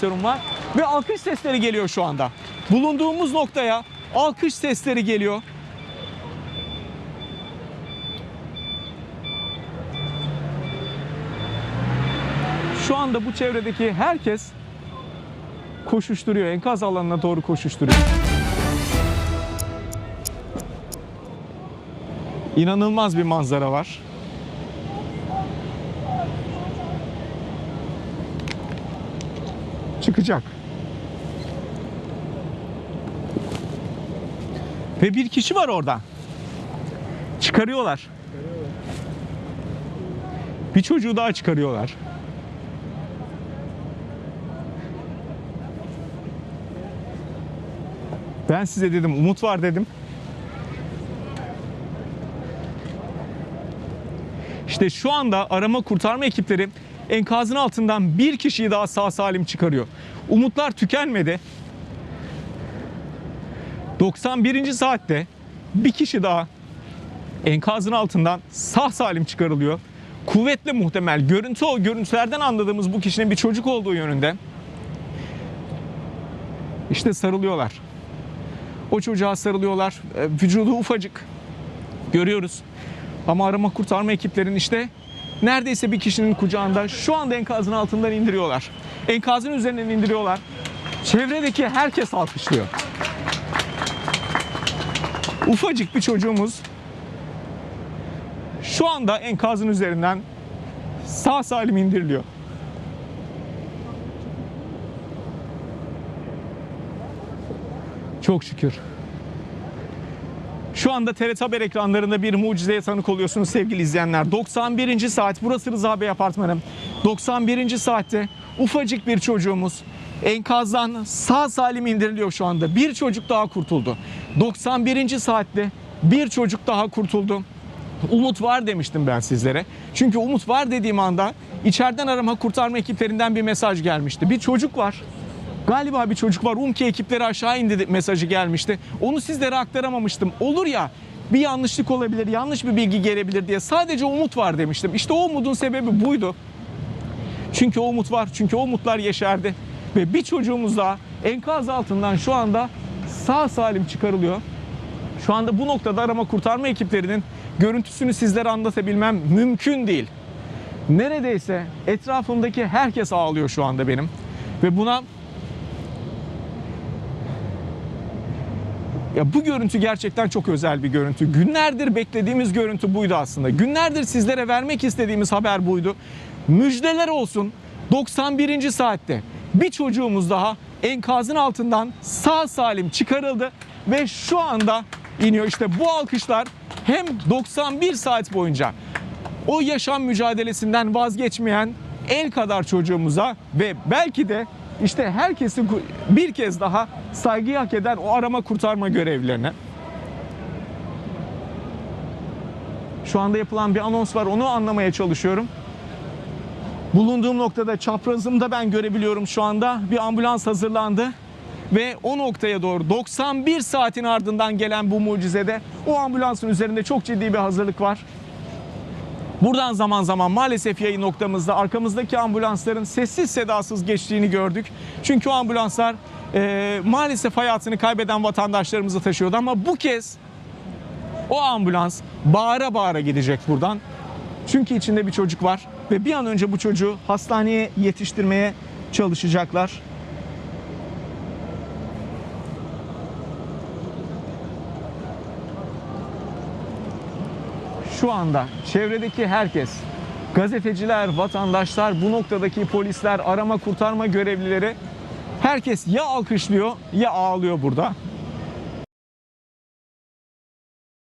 sorun var ve alkış sesleri geliyor şu anda. Bulunduğumuz noktaya alkış sesleri geliyor. Şu anda bu çevredeki herkes koşuşturuyor. Enkaz alanına doğru koşuşturuyor. İnanılmaz bir manzara var. Çıkacak. Ve bir kişi var orada. Çıkarıyorlar. Bir çocuğu daha çıkarıyorlar. Ben size dedim umut var dedim. İşte şu anda arama kurtarma ekipleri enkazın altından bir kişiyi daha sağ salim çıkarıyor. Umutlar tükenmedi. 91. saatte bir kişi daha enkazın altından sağ salim çıkarılıyor. Kuvvetle muhtemel görüntü o görüntülerden anladığımız bu kişinin bir çocuk olduğu yönünde. İşte sarılıyorlar. O çocuğa sarılıyorlar. E, Vücudu ufacık. Görüyoruz. Ama arama kurtarma ekiplerin işte neredeyse bir kişinin kucağında şu anda enkazın altından indiriyorlar. Enkazın üzerinden indiriyorlar. Çevredeki herkes alkışlıyor. Ufacık bir çocuğumuz şu anda enkazın üzerinden sağ salim indiriliyor. Çok şükür. Şu anda TRT Haber ekranlarında bir mucizeye tanık oluyorsunuz sevgili izleyenler. 91. saat burası Rıza Bey Apartmanı. 91. saatte ufacık bir çocuğumuz enkazdan sağ salim indiriliyor şu anda. Bir çocuk daha kurtuldu. 91. saatte bir çocuk daha kurtuldu. Umut var demiştim ben sizlere. Çünkü umut var dediğim anda içeriden arama kurtarma ekiplerinden bir mesaj gelmişti. Bir çocuk var. Galiba bir çocuk var. Umki ekipleri aşağı indi mesajı gelmişti. Onu sizlere aktaramamıştım. Olur ya bir yanlışlık olabilir, yanlış bir bilgi gelebilir diye sadece umut var demiştim. İşte o umudun sebebi buydu. Çünkü o umut var. Çünkü o umutlar yeşerdi. Ve bir çocuğumuz daha enkaz altından şu anda sağ salim çıkarılıyor. Şu anda bu noktada arama kurtarma ekiplerinin görüntüsünü sizlere anlatabilmem mümkün değil. Neredeyse etrafımdaki herkes ağlıyor şu anda benim. Ve buna Ya bu görüntü gerçekten çok özel bir görüntü. Günlerdir beklediğimiz görüntü buydu aslında. Günlerdir sizlere vermek istediğimiz haber buydu. Müjdeler olsun 91. saatte bir çocuğumuz daha enkazın altından sağ salim çıkarıldı ve şu anda iniyor. İşte bu alkışlar hem 91 saat boyunca o yaşam mücadelesinden vazgeçmeyen el kadar çocuğumuza ve belki de işte herkesi bir kez daha saygıyı hak eden o arama kurtarma görevlilerine. Şu anda yapılan bir anons var onu anlamaya çalışıyorum. Bulunduğum noktada çaprazımda ben görebiliyorum şu anda bir ambulans hazırlandı ve o noktaya doğru 91 saatin ardından gelen bu mucizede o ambulansın üzerinde çok ciddi bir hazırlık var. Buradan zaman zaman maalesef yayın noktamızda arkamızdaki ambulansların sessiz sedasız geçtiğini gördük. Çünkü o ambulanslar e, maalesef hayatını kaybeden vatandaşlarımızı taşıyordu ama bu kez o ambulans bağıra bağıra gidecek buradan. Çünkü içinde bir çocuk var ve bir an önce bu çocuğu hastaneye yetiştirmeye çalışacaklar. Şu anda çevredeki herkes, gazeteciler, vatandaşlar, bu noktadaki polisler, arama kurtarma görevlileri herkes ya alkışlıyor ya ağlıyor burada.